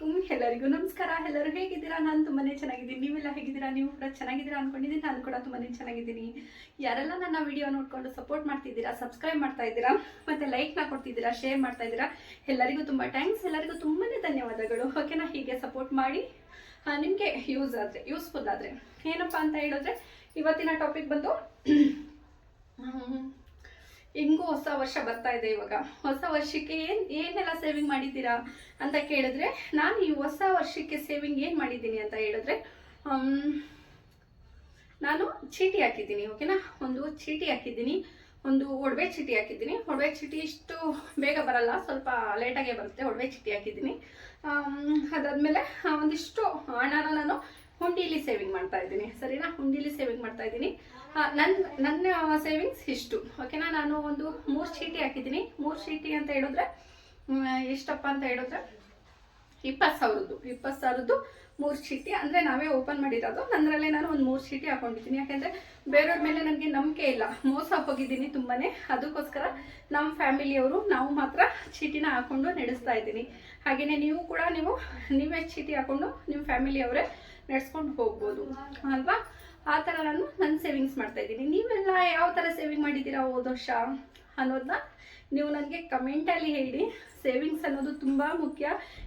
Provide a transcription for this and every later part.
ಅಲೈಕುಮ್ ಎಲ್ಲರಿಗೂ ನಮಸ್ಕಾರ. ಎಲ್ಲರೂ ಹೇಗಿದ್ದೀರಾ? ನಾನು ತುಂಬಾನೇ ಚೆನ್ನಾಗಿದ್ದೀನಿ. ನೀವೆಲ್ಲ ಹೇಗಿದ್ದೀರಾ? ನೀವು ಕೂಡ ಚೆನ್ನಾಗಿದ್ದೀರಾ ಅನ್ಕೊಂಡಿದ್ದೀನಿ. ನಾನು ಕೂಡ ತುಂಬಾನೇ ಚೆನ್ನಾಗಿದ್ದೀನಿ. ಯಾರೆಲ್ಲ ನನ್ನ ವಿಡಿಯೋ ನೋಡ್ಕೊಂಡು ಸಪೋರ್ಟ್ ಮಾಡ್ತಿದ್ದೀರಾ ಸಬ್ಸ್ಕ್ರೈಬ್ ಮಾಡ್ತಾ ಇದ್ದೀರಾ, ಮತ್ತೆ ಲೈಕ್ನ ಕೊಡ್ತಿದ್ದೀರಾ ಶೇರ್ ಮಾಡ್ತಾ ಇದ್ದೀರಾ, ಎಲ್ಲರಿಗೂ ತುಂಬ ಥ್ಯಾಂಕ್ಸ್ ಎಲ್ಲರಿಗೂ ತುಂಬಾನೇ ಧನ್ಯವಾದಗಳು. ಓಕೆನಾ ಹೀಗೆ ಸಪೋರ್ಟ್ ಮಾಡಿ ನಿಮಗೆ ಯೂಸ್ ಆದರೆ ಯೂಸ್ಫುಲ್ ಆದರೆ. ಏನಪ್ಪ ಅಂತ ಹೇಳಿದ್ರೆ, ಇವತ್ತಿನ ಟಾಪಿಕ್ ಬಂದು ಹೆಂಗೂ ಹೊಸ ವರ್ಷ ಬರ್ತಾ ಇದೆ ಇವಾಗ. ಹೊಸ ವರ್ಷಕ್ಕೆ ಏನ್ ಏನೆಲ್ಲ ಸೇವಿಂಗ್ ಮಾಡಿದ್ದೀರಾ ಅಂತ ಕೇಳಿದ್ರೆ, ನಾನು ಈ ಹೊಸ ವರ್ಷಕ್ಕೆ ಸೇವಿಂಗ್ ಏನು ಮಾಡಿದ್ದೀನಿ ಅಂತ ಹೇಳಿದ್ರೆ ನಾನು ಚೀಟಿ ಹಾಕಿದ್ದೀನಿ, ಓಕೆನಾ? ಒಂದು ಚೀಟಿ ಹಾಕಿದ್ದೀನಿ, ಒಂದು ಒಡವೆ ಚೀಟಿ ಹಾಕಿದ್ದೀನಿ. ಒಡವೆ ಚೀಟಿ ಇಷ್ಟು ಬೇಗ ಬರಲ್ಲ, ಸ್ವಲ್ಪ ಲೇಟಾಗೆ ಬರುತ್ತೆ, ಒಡವೆ ಚೀಟಿ ಹಾಕಿದ್ದೀನಿ. ಅದಾದಮೇಲೆ ಒಂದಿಷ್ಟು ಹಣನ ನಾನು ಹುಂಡಿಲಿ ಸೇವಿಂಗ್ ಮಾಡ್ತಾ ಇದ್ದೀನಿ. ಸರಿನಾ? ಹುಂಡಿಲಿ ಸೇವಿಂಗ್ ಮಾಡ್ತಾ ಇದ್ದೀನಿ. ನನ್ನ ನನ್ನ ಸೇವಿಂಗ್ಸ್ ಇಷ್ಟು. ಓಕೆನಾ ನಾನು ಒಂದು ಮೂರು ಚೀಟಿ ಹಾಕಿದ್ದೀನಿ. ಮೂರು ಚೀಟಿ ಅಂತ ಹೇಳಿದ್ರೆ ಎಷ್ಟಪ್ಪ ಅಂತ ಹೇಳಿದ್ರೆ, ಇಪ್ಪತ್ತು ಸಾವಿರದ್ದು. ಇಪ್ಪತ್ತು ಸಾವಿರದ್ದು ಮೂರು ಚೀಟಿ. ಅಂದರೆ ನಾವೇ ಓಪನ್ ಮಾಡಿರೋದು. ನನ್ನರಲ್ಲೇ ನಾನು ಒಂದು ಮೂರು ಚೀಟಿ ಹಾಕೊಂಡಿದ್ದೀನಿ. ಯಾಕೆಂದರೆ ಬೇರೆಯವ್ರ ಮೇಲೆ ನನಗೆ ನಂಬಿಕೆ ಇಲ್ಲ. ಮೋಸ ಹೋಗಿದ್ದೀನಿ ತುಂಬಾ ಅದಕ್ಕೋಸ್ಕರ ನಮ್ಮ ಫ್ಯಾಮಿಲಿಯವರು ನಾವು ಮಾತ್ರ ಚೀಟಿನ ಹಾಕ್ಕೊಂಡು ನಡೆಸ್ತಾ ಇದ್ದೀನಿ. ಹಾಗೆಯೇ ನೀವು ಕೂಡ ನೀವು ನೀವೇ ಚೀಟಿ ಹಾಕೊಂಡು ನಿಮ್ಮ ಫ್ಯಾಮಿಲಿಯವರೇ ನಡೆಸ್ಕೊಂಡು ಹೋಗ್ಬೋದು. ಅಲ್ವಾ? ಆ ಥರ ನಾನು ನನ್ನ ಸೇವಿಂಗ್ಸ್ ಮಾಡ್ತಾ ಇದ್ದೀನಿ. ನೀವೆಲ್ಲ ಯಾವ ಥರ ಸೇವಿಂಗ್ ಮಾಡಿದ್ದೀರಾ ಹೋದ ವರ್ಷ ಅನ್ನೋದನ್ನ ನೀವು ನನಗೆ ಕಮೆಂಟಲ್ಲಿ ಹೇಳಿ. ಸೇವಿಂಗ್ಸ್ ಅನ್ನೋದು ತುಂಬ ಮುಖ್ಯ.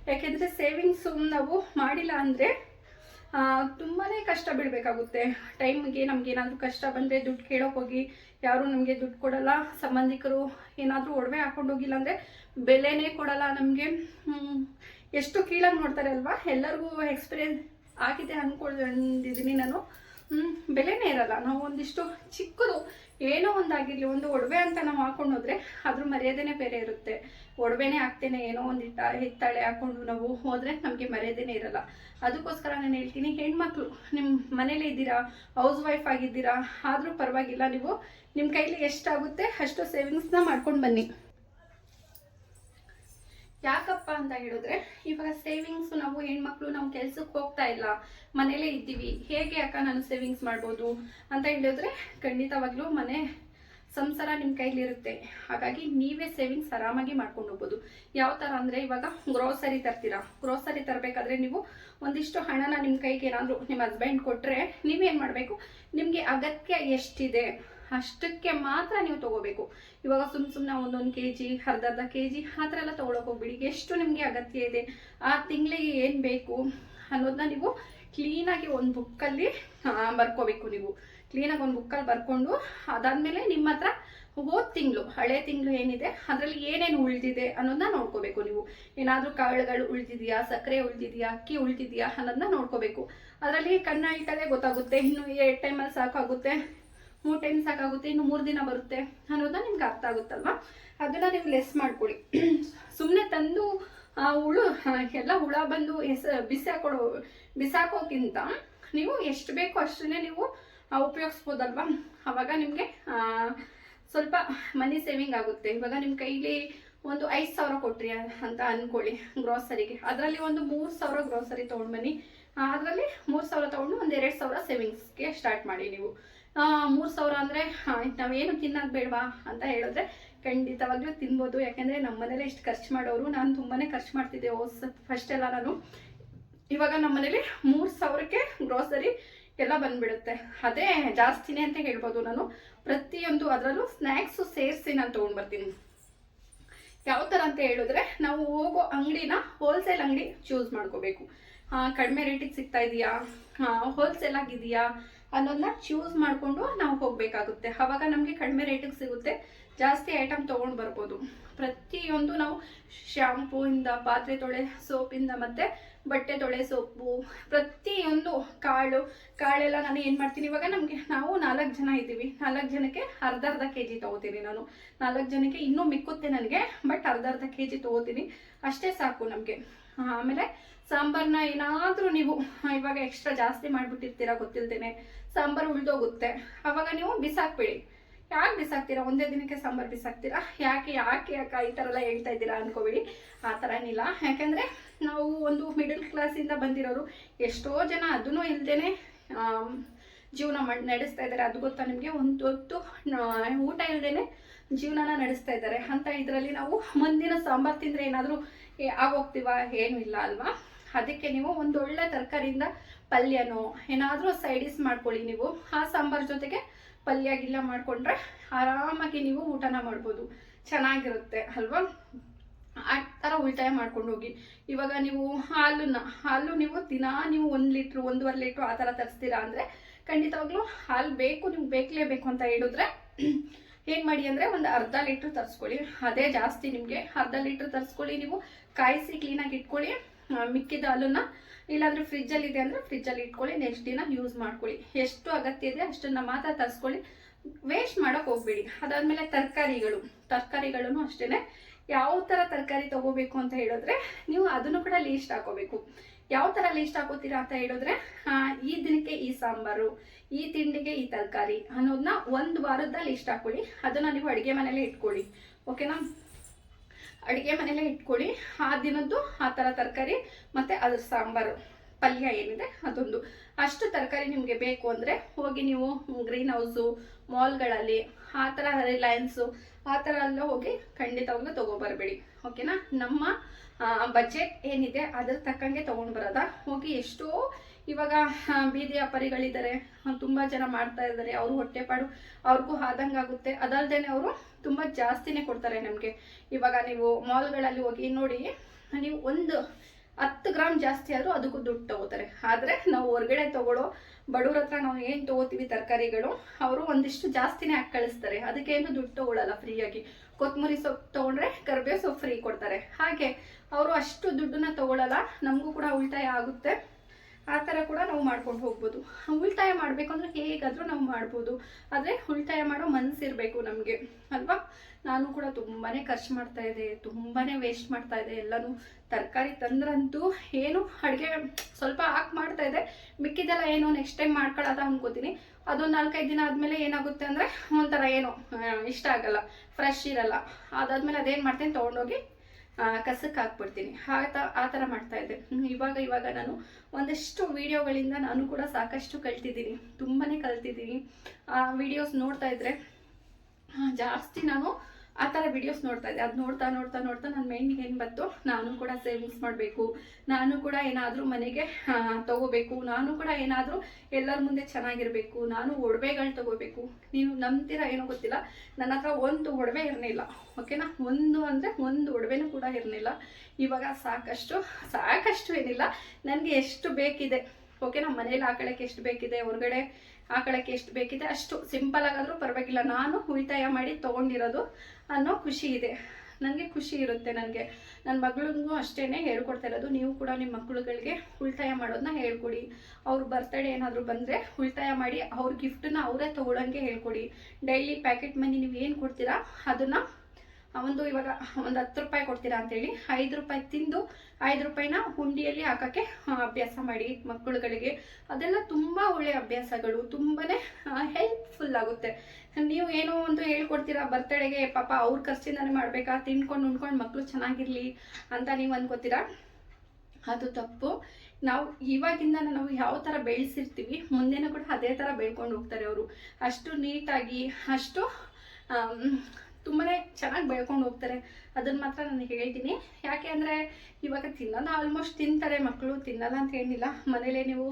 ಯಾಕೆಂದರೆ ಸೇವಿಂಗ್ಸು ನಾವು ಮಾಡಿಲ್ಲ ಅಂದರೆ ತುಂಬಾ ಕಷ್ಟ ಬೀಳಬೇಕಾಗುತ್ತೆ. ಟೈಮ್ಗೆ ನಮ್ಗೆ ಏನಾದರೂ ಕಷ್ಟ ಬಂದರೆ ದುಡ್ಡು ಕೇಳೋಕೆ ಹೋಗಿ, ಯಾರು ನಮಗೆ ದುಡ್ಡು ಕೊಡಲ್ಲ. ಸಂಬಂಧಿಕರು ಏನಾದರೂ ಒಡವೆ ಹಾಕೊಂಡೋಗಿಲ್ಲ ಅಂದರೆ ಬೆಲೆನೇ ಕೊಡಲ್ಲ ನಮಗೆ. ಎಷ್ಟು ಕೀಳಾಗಿ ನೋಡ್ತಾರೆ ಅಲ್ವಾ? ಎಲ್ಲರಿಗೂ ಎಕ್ಸ್ಪೀರಿಯನ್ಸ್ ಆಗಿದೆ ಅಂದ್ಕೊಂಡಿದ್ದೀನಿ ನಾನು. ಬೆಲೆನೇ ಇರಲ್ಲ. ನಾವು ಒಂದಿಷ್ಟು ಚಿಕ್ಕದು ಏನೋ ಒಂದಾಗಿರಲಿ, ಒಂದು ಒಡವೆ ಅಂತ ನಾವು ಹಾಕೊಂಡು ಹೋದ್ರೆ ಅದ್ರ ಮರ್ಯಾದೆನೇ ಬೇರೆ ಇರುತ್ತೆ. ಒಡವೆನೇ ಹಾಕ್ತೇನೆ, ಏನೋ ಒಂದು ಇಟ್ಟ ಹಿತ್ತಾಳೆ ಹಾಕೊಂಡು ನಾವು ಹೋದ್ರೆ ನಮಗೆ ಮರ್ಯಾದೆನೇ ಇರಲ್ಲ. ಅದಕ್ಕೋಸ್ಕರ ನಾನು ಹೇಳ್ತೀನಿ, ಹೆಣ್ಮಕ್ಳು ನಿಮ್ಮ ಮನೇಲಿ ಇದ್ದೀರಾ, ಹೌಸ್ ವೈಫ್ ಆಗಿದ್ದೀರಾ, ಆದರೂ ಪರವಾಗಿಲ್ಲ ನೀವು. ನಿಮ್ಮ ಕೈಲಿ ಎಷ್ಟಾಗುತ್ತೆ ಅಷ್ಟು ಸೇವಿಂಗ್ಸ್ನ ಮಾಡ್ಕೊಂಡು ಬನ್ನಿ. ಯಾಕಪ್ಪ ಅಂತ ಹೇಳಿದ್ರೆ, ಇವಾಗ ಸೇವಿಂಗ್ಸ್ ನಾವು ಹೆಣ್ಮಕ್ಳು ನಾವು ಕೆಲ್ಸಕ್ಕೆ ಹೋಗ್ತಾ ಇಲ್ಲ, ಮನೇಲೇ ಇದ್ದೀವಿ, ಹೇಗೆ ಅಕ್ಕ ನಾನು ಸೇವಿಂಗ್ಸ್ ಮಾಡ್ಬೋದು ಅಂತ ಹೇಳಿದ್ರೆ ಖಂಡಿತವಾಗ್ಲೂ ಮನೆ ಸಂಸಾರ ನಿಮ್ಮ ಕೈಲಿರುತ್ತೆ ಹಾಗಾಗಿ ನೀವೇ ಸೇವಿಂಗ್ಸ್ ಆರಾಮಾಗಿ ಮಾಡ್ಕೊಂಡು ಹೋಗ್ಬೋದು. ಯಾವ ಥರ ಅಂದರೆ ಇವಾಗ ಗ್ರೋಸರಿ ತರ್ತೀರಾ? ಗ್ರೋಸರಿ ತರಬೇಕಾದ್ರೆ ನೀವು ಒಂದಿಷ್ಟು ಹಣನ ನಿಮ್ಮ ಕೈಗೆ ಏನಾದರೂ ನಿಮ್ಮ ಹಸ್ಬೆಂಡ್ ಕೊಟ್ಟರೆ ನೀವೇನು ಮಾಡಬೇಕು? ನಿಮಗೆ ಅಗತ್ಯ ಎಷ್ಟಿದೆ? ಅಷ್ಟಕ್ಕೆ ಮಾತ್ರ ನೀವು ತಗೋಬೇಕು. ಇವಾಗ ಸುಮ್ ಸುಮ್ಮನೆ ಒಂದೊಂದು ಕೆ ಜಿ ಅರ್ಧ ಅರ್ಧ ಕೆ ಜಿ ಆ ಥರ ಎಲ್ಲ ತೊಗೊಳಕ್ಕೆ ಹೋಗ್ಬಿಡಿ. ಎಷ್ಟು ನಿಮಗೆ ಅಗತ್ಯ ಇದೆ, ಆ ತಿಂಗಳಿಗೆ ಏನು ಬೇಕು ಅನ್ನೋದನ್ನ ನೀವು ಕ್ಲೀನಾಗಿ ಒಂದು ಬುಕ್ಕಲ್ಲಿ ಬರ್ಕೋಬೇಕು ನೀವು. ಕ್ಲೀನಾಗಿ ಒಂದು ಬುಕ್ಕಲ್ಲಿ ಬರ್ಕೊಂಡು, ಅದಾದಮೇಲೆ ನಿಮ್ಮ ಹತ್ರ ಹೋದ ತಿಂಗಳು, ಹಳೆ ತಿಂಗಳು ಏನಿದೆ, ಅದರಲ್ಲಿ ಏನೇನು ಉಳಿದಿದೆ ಅನ್ನೋದನ್ನ ನೋಡ್ಕೋಬೇಕು ನೀವು. ಏನಾದರೂ ಕಾಳುಗಳು ಉಳಿದಿದೆಯಾ, ಸಕ್ಕರೆ ಉಳಿದಿದೆಯಾ, ಅಕ್ಕಿ ಉಳಿದಿದೆಯಾ ಅನ್ನೋದನ್ನ ನೋಡ್ಕೋಬೇಕು. ಅದರಲ್ಲಿ ಕಣ್ಣ ಇಟ್ಟರೆ ಗೊತ್ತಾಗುತ್ತೆ. ಇನ್ನು ಎರಡು ಟೈಮಲ್ಲಿ ಸಾಕಾಗುತ್ತೆ. ಮೂರು ಟೈಮ್ ಸಾಕಾಗುತ್ತೆ, ಇನ್ನು ಮೂರು ದಿನ ಬರುತ್ತೆ ಅನ್ನೋದನ್ನ ನಿಮ್ಗೆ ಅರ್ಥ ಆಗುತ್ತಲ್ವಾ? ಅದನ್ನ ನೀವು ಲೆಸ್ ಮಾಡ್ಕೊಳ್ಳಿ ಸುಮ್ಮನೆ ತಂದು, ಆ, ಹುಳು ಎಲ್ಲ ಹುಳ ಬಂದು ಎಸ್ ಬಿಸಾಕೊಡೋ, ಬಿಸಾಕೋಕ್ಕಿಂತ ನೀವು ಎಷ್ಟು ಬೇಕೋ ಅಷ್ಟನ್ನೇ ನೀವು ಉಪಯೋಗಿಸ್ಬೋದಲ್ವಾ? ಅವಾಗ ನಿಮಗೆ ಸ್ವಲ್ಪ ಮನಿ ಸೇವಿಂಗ್ ಆಗುತ್ತೆ. ಇವಾಗ ನಿಮ್ಮ ಕೈಲಿ ಒಂದು ಐದು ಸಾವಿರ ಕೊಟ್ರಿ ಅಂತ ಅನ್ಕೊಳ್ಳಿ ಗ್ರೋಸರಿಗೆ ಅದರಲ್ಲಿ ಒಂದು ಮೂರು ಸಾವಿರ ಗ್ರೋಸರಿ ತೊಗೊಂಡು ಬನ್ನಿ. ಅದರಲ್ಲಿ ಮೂರು ಸಾವಿರ ತೊಗೊಂಡು ಒಂದು ಎರಡು ಸಾವಿರ ಸೇವಿಂಗ್ಸ್ಗೆ ಸ್ಟಾರ್ಟ್ ಮಾಡಿ ನೀವು. ಮೂರು ಸಾವಿರ ಅಂದರೆ ನಾವೇನು ತಿನ್ನೋದು ಬೇಡವಾ ಅಂತ ಹೇಳಿದ್ರೆ ಖಂಡಿತವಾಗ್ಲೂ ತಿನ್ಬೋದು. ಯಾಕೆಂದರೆ ನಮ್ಮ ಮನೇಲಿ ಇಷ್ಟು ಖರ್ಚು ಮಾಡೋರು. ನಾನು ತುಂಬಾ ಖರ್ಚು ಮಾಡ್ತಿದ್ದೆ ಹೊಸ ಫಸ್ಟ್ ಎಲ್ಲ ನಾನು. ಇವಾಗ ನಮ್ಮ ಮನೇಲಿ ಮೂರು ಸಾವಿರಕ್ಕೆ ಗ್ರೋಸರಿ ಎಲ್ಲ ಬಂದ್ಬಿಡುತ್ತೆ. ಅದೇ ಜಾಸ್ತಿನೇ ಅಂತ ಹೇಳ್ಬೋದು ನಾನು. ಪ್ರತಿಯೊಂದು ಅದರಲ್ಲೂ ಸ್ನ್ಯಾಕ್ಸು ಸೇರಿಸಿ ನಾನು ತೊಗೊಂಡು ಬರ್ತೀನಿ ಯಾವ ಥರ ಅಂತ ಹೇಳಿದ್ರೆ, ನಾವು ಹೋಗೋ ಅಂಗಡಿನ ಹೋಲ್ಸೇಲ್ ಅಂಗಡಿ ಚೂಸ್ ಮಾಡ್ಕೋಬೇಕು. ಕಡಿಮೆ ರೇಟಿಗೆ ಸಿಗ್ತಾ ಇದೆಯಾ? ಹೋಲ್ಸೇಲ್ ಆಗಿದೆಯಾ? ಅನ್ನೋದನ್ನ ಚೂಸ್ ಮಾಡಿಕೊಂಡು ನಾವು ಹೋಗಬೇಕಾಗುತ್ತೆ. ಆವಾಗ ನಮಗೆ ಕಡಿಮೆ ರೇಟಿಗೆ ಸಿಗುತ್ತೆ. ಜಾಸ್ತಿ ಐಟಮ್ ತೊಗೊಂಡು ಬರ್ಬೋದು. ಪ್ರತಿಯೊಂದು ನಾವು ಶ್ಯಾಂಪೂಯಿಂದ ಪಾತ್ರೆ ತೊಳೆ ಸೋಪಿಂದ ಮತ್ತು ಬಟ್ಟೆ ತೊಳೆ ಸೋಪು ಪ್ರತಿಯೊಂದು ಕಾಳು, ಕಾಳೆಲ್ಲ ನಾನು ಏನು ಮಾಡ್ತೀನಿ? ಇವಾಗ ನಮಗೆ ನಾವು ನಾಲ್ಕು ಜನ ಇದ್ದೀವಿ. ನಾಲ್ಕು ಜನಕ್ಕೆ ಅರ್ಧ ಅರ್ಧ ಕೆ ಜಿ ತೊಗೋತೀನಿ ನಾನು. ನಾಲ್ಕು ಜನಕ್ಕೆ ಇನ್ನೂ ಮಿಕ್ಕುತ್ತೆ ನನಗೆ ಬಟ್ ಅರ್ಧ ಅರ್ಧ ಕೆ ಜಿ ತೊಗೋತೀನಿ. ಅಷ್ಟೇ ಸಾಕು ನಮಗೆ. ಆಮೇಲೆ ಸಾಂಬಾರನ್ನ ಏನಾದರೂ ನೀವು ಇವಾಗ ಎಕ್ಸ್ಟ್ರಾ ಜಾಸ್ತಿ ಮಾಡಿಬಿಟ್ಟಿರ್ತೀರಾ ಗೊತ್ತಿಲ್ದೇನೆ, ಸಾಂಬಾರು ಉಳ್ದೋಗುತ್ತೆ. ಅವಾಗ ನೀವು ಬಿಸಾಕ್ಬಿಡಿ. ಯಾಕೆ ಬಿಸಾಕ್ತೀರಾ? ಒಂದೇ ದಿನಕ್ಕೆ ಸಾಂಬಾರು ಬಿಸಾಕ್ತೀರಾ? ಯಾಕೆ ಯಾಕೆ ಯಾಕೆ ಈ ಥರ ಎಲ್ಲ ಹೇಳ್ತಾ ಇದ್ದೀರಾ ಅನ್ಕೋಬೇಡಿ. ಆ ಥರ ಏನಿಲ್ಲ. ಯಾಕೆಂದರೆ ನಾವು ಒಂದು ಮಿಡಲ್ ಕ್ಲಾಸಿಂದ ಬಂದಿರೋರು ಎಷ್ಟೋ ಜನ ಅದನ್ನೂ ಇಲ್ಲದೇ ಜೀವನ ಮಾಡಿ ನಡೆಸ್ತಾ ಇದ್ದಾರೆ. ಅದು ಗೊತ್ತಾ ನಿಮಗೆ? ಒಂದು ಹೊತ್ತು ಊಟ ಇಲ್ಲದೇ ಜೀವನನ ನಡೆಸ್ತಾ ಇದ್ದಾರೆ. ಅಂತ ಇದರಲ್ಲಿ ನಾವು ಮುಂದಿನ ಸಾಂಬಾರು ತಿಂದರೆ ಏನಾದರೂ ಆಗೋಗ್ತೀವ? ಏನೂ ಇಲ್ಲ ಅಲ್ವಾ? ಅದಕ್ಕೆ ನೀವು ಒಂದು ಒಳ್ಳೆ ತರಕಾರಿಯಿಂದ ಪಲ್ಯನೋ ಏನಾದರೂ ಸೈಡಿಸ್ ಮಾಡ್ಕೊಳ್ಳಿ ನೀವು. ಆ ಸಾಂಬಾರ್ ಜೊತೆಗೆ ಪಲ್ಯ, ಗಿಲ್ಲ ಮಾಡಿಕೊಂಡ್ರೆ ಆರಾಮಾಗಿ ನೀವು ಊಟನ ಮಾಡ್ಬೋದು. ಚೆನ್ನಾಗಿರುತ್ತೆ, ಅಲ್ವಾ? ಆ ಥರ ಉಳಿತಾಯ ಮಾಡ್ಕೊಂಡು ಹೋಗಿ. ಇವಾಗ ನೀವು ಹಾಲನ್ನ, ಹಾಲು ನೀವು ದಿನಾ ನೀವು ಒಂದು ಲೀಟ್ರ್, ಒಂದೂವರೆ ಲೀಟ್ರ್ ಆ ಥರ ತರಿಸ್ತೀರಾ ಅಂದರೆ ಖಂಡಿತವಾಗ್ಲೂ ಹಾಲು ಬೇಕು, ನಿಮ್ಗೆ ಬೇಕಲೇಬೇಕು ಅಂತ ಹೇಳಿದ್ರೆ ಏನು ಮಾಡಿ ಅಂದರೆ ಒಂದು ಅರ್ಧ ಲೀಟ್ರ್ ತರಿಸ್ಕೊಳ್ಳಿ. ಅದೇ ಜಾಸ್ತಿ ನಿಮಗೆ ಅರ್ಧ ಲೀಟ್ರ್ ತರಿಸ್ಕೊಳ್ಳಿ ನೀವು. ಕಾಯಿಸಿ ಕ್ಲೀನಾಗಿ ಇಟ್ಕೊಳ್ಳಿ. ಮಿಕ್ಕಿದ ಹಾಲನ್ನ ಇಲ್ಲಾಂದ್ರೆ ಫ್ರಿಜ್ಜಲ್ಲಿ ಇದೆ ಅಂದರೆ ಫ್ರಿಜ್ಜಲ್ಲಿ ಇಟ್ಕೊಳ್ಳಿ ನೆಕ್ಸ್ಟ್ ದಿನ ಯೂಸ್ ಮಾಡ್ಕೊಳ್ಳಿ. ಎಷ್ಟು ಅಗತ್ಯ ಇದೆ ಅಷ್ಟನ್ನ ಮಾತ್ರ ತರಿಸ್ಕೊಳ್ಳಿ. ವೇಸ್ಟ್ ಮಾಡೋಕೆ ಹೋಗ್ಬೇಡಿ. ಅದಾದಮೇಲೆ ತರಕಾರಿಗಳು. ತರಕಾರಿಗಳನ್ನು ಅಷ್ಟೇ ಯಾವ ಥರ ತರಕಾರಿ ತಗೋಬೇಕು ಅಂತ ಹೇಳಿದ್ರೆ ನೀವು ಅದನ್ನು ಕೂಡ ಲೀಸ್ಟ್ ಹಾಕೋಬೇಕು. ಯಾವ ಥರ ಲೀಸ್ಟ್ ಹಾಕೋತೀರಾ ಅಂತ ಹೇಳಿದ್ರೆ ಈ ದಿನಕ್ಕೆ ಈ ಸಾಂಬಾರು, ಈ ತಿಂಡಿಗೆ ಈ ತರಕಾರಿ ಅನ್ನೋದನ್ನ ಒಂದು ವಾರದ ಲೀಸ್ಟ್ ಹಾಕೊಳ್ಳಿ. ಅದನ್ನ ನೀವು ಅಡುಗೆ ಮನೇಲೆ ಇಟ್ಕೊಳ್ಳಿ. ಓಕೆನಾ ಅಡುಗೆ ಮನೇಲೆ ಇಟ್ಕೊಳ್ಳಿ. ಆ ದಿನದ್ದು ಆ ಥರ ತರಕಾರಿ ಮತ್ತು ಅದು ಸಾಂಬಾರು. ಪಲ್ಯ ಏನಿದೆ ಅದೊಂದು. ಅಷ್ಟು ತರಕಾರಿ ನಿಮಗೆ ಬೇಕು ಅಂದರೆ ಹೋಗಿ ನೀವು ಗ್ರೀನ್ ಹೌಸು ಮಾಲ್ಗಳಲ್ಲಿ ಆ ಥರ ರಿಲಯನ್ಸು ಆ ಥರ ಎಲ್ಲ ಹೋಗಿ ಖಂಡಿತವಾಗ್ಲೂ ತೊಗೊಬರ್ಬೇಡಿ. ಓಕೆನಾ ನಮ್ಮ ಬಜೆಟ್ ಏನಿದೆ ಅದ್ರ ತಕ್ಕಂಗೆ ತೊಗೊಂಡು ಬರೋದಾ? ಹೋಗಿ ಎಷ್ಟೋ ಇವಾಗ ಬೀದಿ ವ್ಯಾಪಾರಿಗಳಿದ್ದಾರೆ ತುಂಬ ಜನ ಮಾಡ್ತಾ ಇದ್ದಾರೆ. ಅವರು ಹೊಟ್ಟೆಪಾಡು ಅವ್ರಿಗೂ ಆದಂಗಾಗುತ್ತೆ ಅದಲ್ದೇ ಅವರು ತುಂಬ ಜಾಸ್ತಿನೇ ಕೊಡ್ತಾರೆ ನಮಗೆ. ಇವಾಗ ನೀವು ಮಾಲ್ಗಳಲ್ಲಿ ಹೋಗಿ ನೋಡಿ, ನೀವು ಒಂದು ಹತ್ತು ಗ್ರಾಮ್ ಜಾಸ್ತಿ ಆದರೂ ಅದಕ್ಕೂ ದುಡ್ಡು ತಗೋತಾರೆ. ಆದರೆ ನಾವು ಹೊರಗಡೆ ತಗೊಳ್ಳೋ ಬಡವ್ರ ಹತ್ರ ನಾವು ಏನು ತಗೋತೀವಿ ತರಕಾರಿಗಳು, ಅವರು ಒಂದಿಷ್ಟು ಜಾಸ್ತಿನೇ ಹಾಕಿ ಕಳಿಸ್ತಾರೆ. ಅದಕ್ಕೇನು ದುಡ್ಡು ತಗೊಳ್ಳಲ್ಲ ಫ್ರೀಯಾಗಿ. ಕೊತ್ತಂಬರಿ ಸೊಪ್ಪು ತಗೊಂಡ್ರೆ ಕರ್ಬೇವು ಸೊಪ್ಪು ಫ್ರೀ ಕೊಡ್ತಾರೆ. ಹಾಗೆ, ಅವರು ಅಷ್ಟು ದುಡ್ಡನ್ನ ತಗೊಳ್ಳಲ್ಲ ನಮಗೂ ಕೂಡ ಉಳಿತಾಯ ಆಗುತ್ತೆ. ಆ ಥರ ಕೂಡ ನಾವು ಮಾಡ್ಕೊಂಡು ಹೋಗ್ಬೋದು. ಉಳಿತಾಯ ಮಾಡಬೇಕಂದ್ರೆ ಹೇಗಾದರೂ ನಾವು ಮಾಡ್ಬೋದು. ಆದರೆ ಉಳಿತಾಯ ಮಾಡೋ ಮನಸ್ಸಿರಬೇಕು ನಮಗೆ, ಅಲ್ವಾ? ನಾನು ಕೂಡ ತುಂಬಾ ಖರ್ಚು ಮಾಡ್ತಾ ಇದೆ ತುಂಬಾ ವೇಸ್ಟ್ ಮಾಡ್ತಾ ಇದೆ ಎಲ್ಲನೂ. ತರಕಾರಿ ತಂದ್ರಂತೂ ಏನು ಅಡುಗೆ ಸ್ವಲ್ಪ ಹಾಕಿ ಮಾಡ್ತಾ ಇದೆ ಮಿಕ್ಕಿದೆಲ್ಲ ಏನೋ ನೆಕ್ಸ್ಟ್ ಟೈಮ್ ಮಾಡ್ಕೊಳ್ಳೋದ ಅಂದ್ಕೋತೀನಿ ಅದೊಂದು ನಾಲ್ಕೈದು ದಿನ ಆದಮೇಲೆ ಏನಾಗುತ್ತೆ ಅಂದರೆ ಒಂಥರ ಏನೋ ಇಷ್ಟ ಆಗಲ್ಲ ಫ್ರೆಶ್ ಇರಲ್ಲ. ಅದಾದಮೇಲೆ ಅದೇನು ಮಾಡ್ತೀನಿ, ತೊಗೊಂಡೋಗಿ ಕಸಕ್ಕೆ ಹಾಕ್ಬಿಡ್ತೀನಿ. ಆ ಆ ಥರ ಮಾಡ್ತಾ ಇದ್ದೆ. ಇವಾಗ ಇವಾಗ ನಾನು ಒಂದಷ್ಟು ವಿಡಿಯೋಗಳಿಂದ ನಾನು ಕೂಡ ಸಾಕಷ್ಟು ಕಲ್ತಿದ್ದೀನಿ. ತುಂಬಾ ಕಲ್ತಿದ್ದೀನಿ. ಆ ವಿಡಿಯೋಸ್ ನೋಡ್ತಾ ಇದ್ರೆ ಜಾಸ್ತಿ ನಾನು ಆ ಥರ ವಿಡಿಯೋಸ್ ನೋಡ್ತಾ ಇದ್ದೆ. ಅದು ನೋಡ್ತಾ ನೋಡ್ತಾ ನೋಡ್ತಾ ನನ್ನ ಮೈಂಡಿಗೆ ಏನು ಬಂತು ನಾನು ಕೂಡ ಸೇವಿಂಗ್ಸ್ ಮಾಡಬೇಕು. ನಾನು ಕೂಡ ಏನಾದರೂ ಮನೆಗೆ ತಗೋಬೇಕು. ನಾನು ಕೂಡ ಏನಾದರೂ ಎಲ್ಲರ ಮುಂದೆ ಚೆನ್ನಾಗಿರಬೇಕು. ನಾನು ಒಡವೆಗಳು ತಗೋಬೇಕು. ನೀವು ನಂಬ್ತೀರ ಏನೋ ಗೊತ್ತಿಲ್ಲ. ನನ್ನ ಹತ್ರ ಒಂದು ಒಡವೆ ಇರಲಿಲ್ಲ. ಓಕೆನಾ ಒಂದು ಅಂದರೆ ಒಂದು ಒಡವೆನೂ ಕೂಡ ಇರಲಿಲ್ಲ. ಇವಾಗ ಸಾಕಷ್ಟು ಸಾಕಷ್ಟು ಏನಿಲ್ಲ. ನನಗೆ ಎಷ್ಟು ಬೇಕಿದೆ? ಓಕೆನಾ ಮನೇಲಿ ಹಾಕೊಳ್ಳೋಕ್ಕೆ ಎಷ್ಟು ಬೇಕಿದೆ? ಹೊರಗಡೆ ಹಾಕೊಳ್ಳೋಕ್ಕೆ ಎಷ್ಟು ಬೇಕಿದೆ ಅಷ್ಟು ಸಿಂಪಲ್ ಆಗಾದರೂ ಪರವಾಗಿಲ್ಲ. ನಾನು ಉಳಿತಾಯ ಮಾಡಿ ತೊಗೊಂಡಿರೋದು ಅನ್ನೋ ಖುಷಿ ಇದೆ. ನನಗೆ ಖುಷಿ ಇರುತ್ತೆ ನನಗೆ. ನನ್ನ ಮಗಳಿಗೂ ಅಷ್ಟೇ ಹೇಳ್ಕೊಡ್ತಾ ಇರೋದು. ನೀವು ಕೂಡ ನಿಮ್ಮ ಮಕ್ಕಳುಗಳಿಗೆ ಉಳಿತಾಯ ಮಾಡೋದನ್ನ ಹೇಳ್ಕೊಡಿ. ಅವ್ರ ಬರ್ತಡೇ ಏನಾದರೂ ಬಂದರೆ ಉಳಿತಾಯ ಮಾಡಿ ಅವ್ರ ಗಿಫ್ಟನ್ನ ಅವರೇ ತೊಗೊಳಂಗೆ ಹೇಳ್ಕೊಡಿ. ಡೈಲಿ ಪ್ಯಾಕೆಟ್ ಮನಿ ನೀವು ಏನು ಕೊಡ್ತೀರಾ ಅದನ್ನು ಒಂದು ಇವಾಗ ಒಂದು ಹತ್ತು ರೂಪಾಯಿ ಕೊಡ್ತೀರಾ ಅಂತೇಳಿ ಐದು ರೂಪಾಯಿ ತಿಂದು ಐದು ರೂಪಾಯಿನ ಹುಂಡಿಯಲ್ಲಿ ಹಾಕೋಕ್ಕೆ ಅಭ್ಯಾಸ ಮಾಡಿ ಮಕ್ಕಳುಗಳಿಗೆ. ಅದೆಲ್ಲ ತುಂಬ ಒಳ್ಳೆಯ ಅಭ್ಯಾಸಗಳು ತುಂಬಾ ಹೆಲ್ಪ್ಫುಲ್ ಆಗುತ್ತೆ. ನೀವು ಏನೋ ಒಂದು ಹೇಳ್ಕೊಡ್ತೀರಾ ಬರ್ತಡೆಗೆ ಪಾಪ ಅವ್ರ ಖರ್ಚಿಂದಾನೆ ಮಾಡಬೇಕಾ? ತಿನ್ಕೊಂಡು ಉಣ್ಕೊಂಡು ಮಕ್ಕಳು ಚೆನ್ನಾಗಿರಲಿ ಅಂತ ನೀವು ಅನ್ಕೋತೀರಾ? ಅದು ತಪ್ಪು. ನಾವು ಇವಾಗಿಂದ ನಾವು ಯಾವ ಥರ ಬೆಳೆಸಿರ್ತೀವಿ, ಮುಂದೆನೂ ಕೂಡ ಅದೇ ಥರ ಬೆಳ್ಕೊಂಡು ಹೋಗ್ತಾರೆ ಅವರು. ಅಷ್ಟು ನೀಟಾಗಿ, ಅಷ್ಟು ತುಂಬಾ ಚೆನ್ನಾಗಿ ಬೆಳ್ಕೊಂಡು ಹೋಗ್ತಾರೆ. ಅದನ್ನ ಮಾತ್ರ ನಾನು ಹೇಳ್ತೀನಿ. ಯಾಕೆ ಅಂದರೆ ಇವಾಗ ತಿನ್ನೋದು ಆಲ್ಮೋಸ್ಟ್ ತಿಂತಾರೆ ಮಕ್ಕಳು ತಿನ್ನಲ್ಲ ಅಂತ ಏನಿಲ್ಲ. ಮನೇಲೇ ನೀವು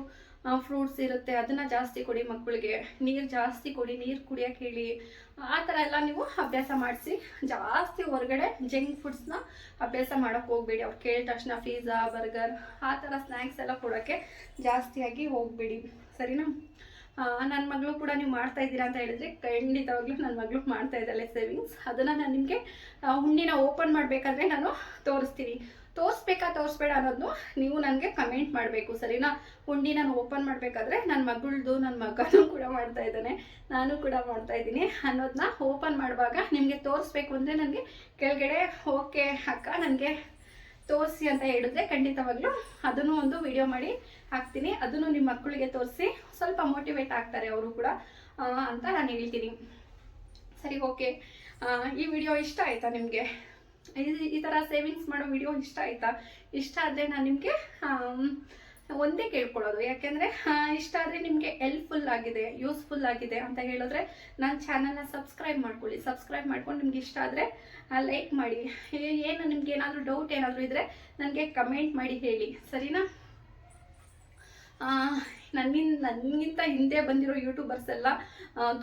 ಫ್ರೂಟ್ಸ್ ಇರುತ್ತೆ, ಅದನ್ನು ಜಾಸ್ತಿ ಕೊಡಿ ಮಕ್ಕಳಿಗೆ ನೀರು ಜಾಸ್ತಿ ಕೊಡಿ, ನೀರು ಕುಡಿಯೋಕೆ ಹೇಳಿ. ಆ ಥರ ಎಲ್ಲ ನೀವು ಅಭ್ಯಾಸ ಮಾಡಿಸಿ. ಜಾಸ್ತಿ ಹೊರಗಡೆ ಜಂಕ್ ಫುಡ್ಸ್ನ ಅಭ್ಯಾಸ ಮಾಡೋಕ್ಕೆ ಹೋಗ್ಬೇಡಿ. ಅವ್ರು ಕೇಳಿದ ತಕ್ಷಣ ಪಿಜ್ಜಾ ಬರ್ಗರ್ ಆ ಥರ ಸ್ನ್ಯಾಕ್ಸ್ ಎಲ್ಲ ಕೊಡೋಕ್ಕೆ ಜಾಸ್ತಿಯಾಗಿ ಹೋಗಬೇಡಿ. ಸರಿನಾ? ನನ್ನ ಮಗಳು ಕೂಡ ನೀವು ಮಾಡ್ತಾ ಇದ್ದೀರಾ ಅಂತ ಹೇಳಿದ್ರೆ ಖಂಡಿತವಾಗ್ಲೂ ನನ್ನ ಮಗಳು ಮಾಡ್ತಾ ಇದ್ದಾಳೆ ಸೇವಿಂಗ್ಸ್ ಅದನ್ನು ನಾನು ನಿಮಗೆ ಹುಣ್ಣಿನ ಓಪನ್ ಮಾಡಬೇಕಾದ್ರೆ ನಾನು ತೋರಿಸ್ತೀನಿ. ತೋರಿಸ್ಬೇಕಾ ತೋರಿಸ್ಬೇಡ ಅನ್ನೋದು ನೀವು ನನಗೆ ಕಮೆಂಟ್ ಮಾಡಬೇಕು, ಸರಿನಾ? ಹುಂಡಿ ನಾನು ಓಪನ್ ಮಾಡಬೇಕಾದ್ರೆ ನನ್ನ ಮಗಳದು ನನ್ನ ಮಗನೂ ಕೂಡ ಮಾಡ್ತಾ ಇದ್ದಾನೆ. ನಾನು ಕೂಡ ಮಾಡ್ತಾ ಇದ್ದೀನಿ ಅನ್ನೋದನ್ನ ಓಪನ್ ಮಾಡುವಾಗ ನಿಮಗೆ ತೋರಿಸ್ಬೇಕು ಅಂದರೆ ನನಗೆ ಕೆಳಗಡೆ ಓಕೆ ಅಕ್ಕ, ನನಗೆ ತೋರಿಸಿ ಅಂತ ಹೇಳಿದ್ರೆ ಖಂಡಿತವಾಗ್ಲೂ ಅದನ್ನು ಒಂದು ವಿಡಿಯೋ ಮಾಡಿ ಹಾಕ್ತೀನಿ. ಅದನ್ನು ನಿಮ್ಮ ಮಕ್ಕಳಿಗೆ ತೋರಿಸಿ ಸ್ವಲ್ಪ ಮೋಟಿವೇಟ್ ಆಗ್ತಾರೆ ಅವರು ಕೂಡ ಅಂತ ನಾನು ಹೇಳ್ತೀನಿ. ಸರಿ ಓಕೆ ಈ ವಿಡಿಯೋ ಇಷ್ಟ ಆಯ್ತಾ ನಿಮಗೆ? ಈ ಥರ ಸೇವಿಂಗ್ಸ್ ಮಾಡೋ ವಿಡಿಯೋ ಇಷ್ಟ ಆಯ್ತಾ? ಇಷ್ಟ ಆದರೆ ನಾನು ನಿಮಗೆ ಒಂದೇ ಕೇಳ್ಕೊಳ್ಳೋದು. ಯಾಕೆಂದರೆ ಇಷ್ಟ ಆದರೆ ನಿಮಗೆ ಹೆಲ್ಪ್ಫುಲ್ ಆಗಿದೆ ಯೂಸ್ಫುಲ್ ಆಗಿದೆ ಅಂತ ಹೇಳಿದ್ರೆ ನನ್ನ ಚಾನಲ್ನ ಸಬ್ಸ್ಕ್ರೈಬ್ ಮಾಡ್ಕೊಳ್ಳಿ. ಸಬ್ಸ್ಕ್ರೈಬ್ ಮಾಡ್ಕೊಂಡು ನಿಮ್ಗೆ ಇಷ್ಟ ಆದರೆ ಲೈಕ್ ಮಾಡಿ. ಏನು, ನಿಮ್ಗೆ ಏನಾದ್ರೂ ಡೌಟ್ ಏನಾದರೂ ಇದ್ದರೆ ನನಗೆ ಕಮೆಂಟ್ ಮಾಡಿ ಹೇಳಿ. ಸರಿನಾ? ನನ್ನಿಂದ ನನಗಿಂತ ಹಿಂದೆ ಬಂದಿರೋ ಯೂಟ್ಯೂಬರ್ಸ್ ಎಲ್ಲ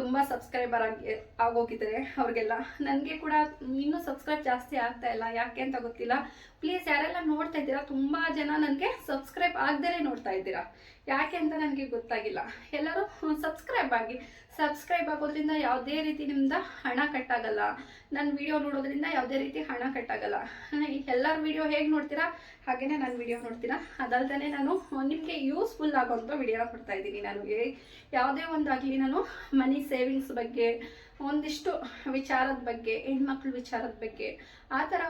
ತುಂಬ ಸಬ್ಸ್ಕ್ರೈಬರ್ ಆಗಿ, ಆಗೋಗಿದ್ದಾರೆ ಅವ್ರಿಗೆಲ್ಲ. ನನಗೆ ಕೂಡ ಇನ್ನೂ ಸಬ್ಸ್ಕ್ರೈಬ್ ಜಾಸ್ತಿ ಆಗ್ತಾ ಇಲ್ಲ. ಯಾಕೆ ಅಂತ ಗೊತ್ತಿಲ್ಲ. ಪ್ಲೀಸ್ ಯಾರೆಲ್ಲ ನೋಡ್ತಾ ಇದ್ದೀರಾ, ತುಂಬ ಜನ ನನಗೆ ಸಬ್ಸ್ಕ್ರೈಬ್ ಆಗದೇ ನೋಡ್ತಾ ಇದ್ದೀರಾ. ಯಾಕೆ ಅಂತ ನನಗೆ ಗೊತ್ತಾಗಿಲ್ಲ. ಎಲ್ಲರೂ ಸಬ್ಸ್ಕ್ರೈಬ್ ಆಗಿ ಸಬ್ಸ್ಕ್ರೈಬ್ ಆಗೋದ್ರಿಂದ ಯಾವುದೇ ರೀತಿ ನಿಮ್ದು ಹಣ ಕಟ್ಟಾಗಲ್ಲ. ನನ್ನ ವಿಡಿಯೋ ನೋಡೋದ್ರಿಂದ ಯಾವುದೇ ರೀತಿ ಹಣ ಕಟ್ಟಾಗಲ್ಲ. ಎಲ್ಲರ ವಿಡಿಯೋ ಹೇಗೆ ನೋಡ್ತೀರಾ? ಹಾಗೇ ನನ್ನ ವಿಡಿಯೋ ನೋಡ್ತೀರಾ? ಅದಲ್ದೇ ನಾನು ನಿಮಗೆ ಯೂಸ್ಫುಲ್ ಆಗೋಂಥ ವಿಡಿಯೋನ ಕೊಡ್ತಾ ಇದ್ದೀನಿ ನಾನು ಯಾವುದೇ ಒಂದಾಗಲಿ ನಾನು ಮನಿ ಸೇವಿಂಗ್ಸ್ ಬಗ್ಗೆ, ಒಂದಿಷ್ಟು ವಿಚಾರದ ಬಗ್ಗೆ, ಹೆಣ್ಮಕ್ಳ ವಿಚಾರದ ಬಗ್ಗೆ, ಆ ಥರ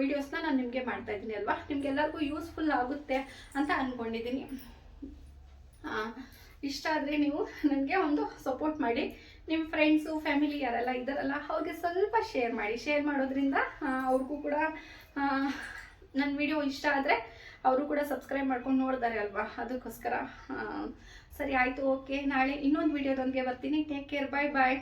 ವಿಡಿಯೋಸ್ನ ನಾನು ನಿಮಗೆ ಮಾಡ್ತಾ ಇದ್ದೀನಿ ಅಲ್ವಾ? ನಿಮ್ಗೆಲ್ಲರಿಗೂ ಯೂಸ್ಫುಲ್ ಆಗುತ್ತೆ ಅಂತ ಅಂದ್ಕೊಂಡಿದ್ದೀನಿ ಇಷ್ಟ ಆದರೆ ನೀವು ನನಗೆ ಒಂದು ಸಪೋರ್ಟ್ ಮಾಡಿ. ನಿಮ್ಮ ಫ್ರೆಂಡ್ಸು ಫ್ಯಾಮಿಲಿ ಯಾರೆಲ್ಲ ಇದ್ದಾರಲ್ಲ, ಅವ್ರಿಗೆ ಸ್ವಲ್ಪ ಶೇರ್ ಮಾಡಿ. ಶೇರ್ ಮಾಡೋದ್ರಿಂದ ಅವ್ರಿಗೂ ಕೂಡ ನನ್ನ ವಿಡಿಯೋ ಇಷ್ಟ ಆದರೆ ಅವರು ಕೂಡ ಸಬ್ಸ್ಕ್ರೈಬ್ ಮಾಡ್ಕೊಂಡು ನೋಡ್ತಾರೆ ಅಲ್ವಾ? ಅದಕ್ಕೋಸ್ಕರ ಸರಿ ಆಯಿತು ಓಕೆ ನಾಳೆ ಇನ್ನೊಂದು ವಿಡಿಯೋದೊಂದಿಗೆ ಬರ್ತೀನಿ. ಟೇಕ್ ಕೇರ್ ಬಾಯ್ ಬಾಯ್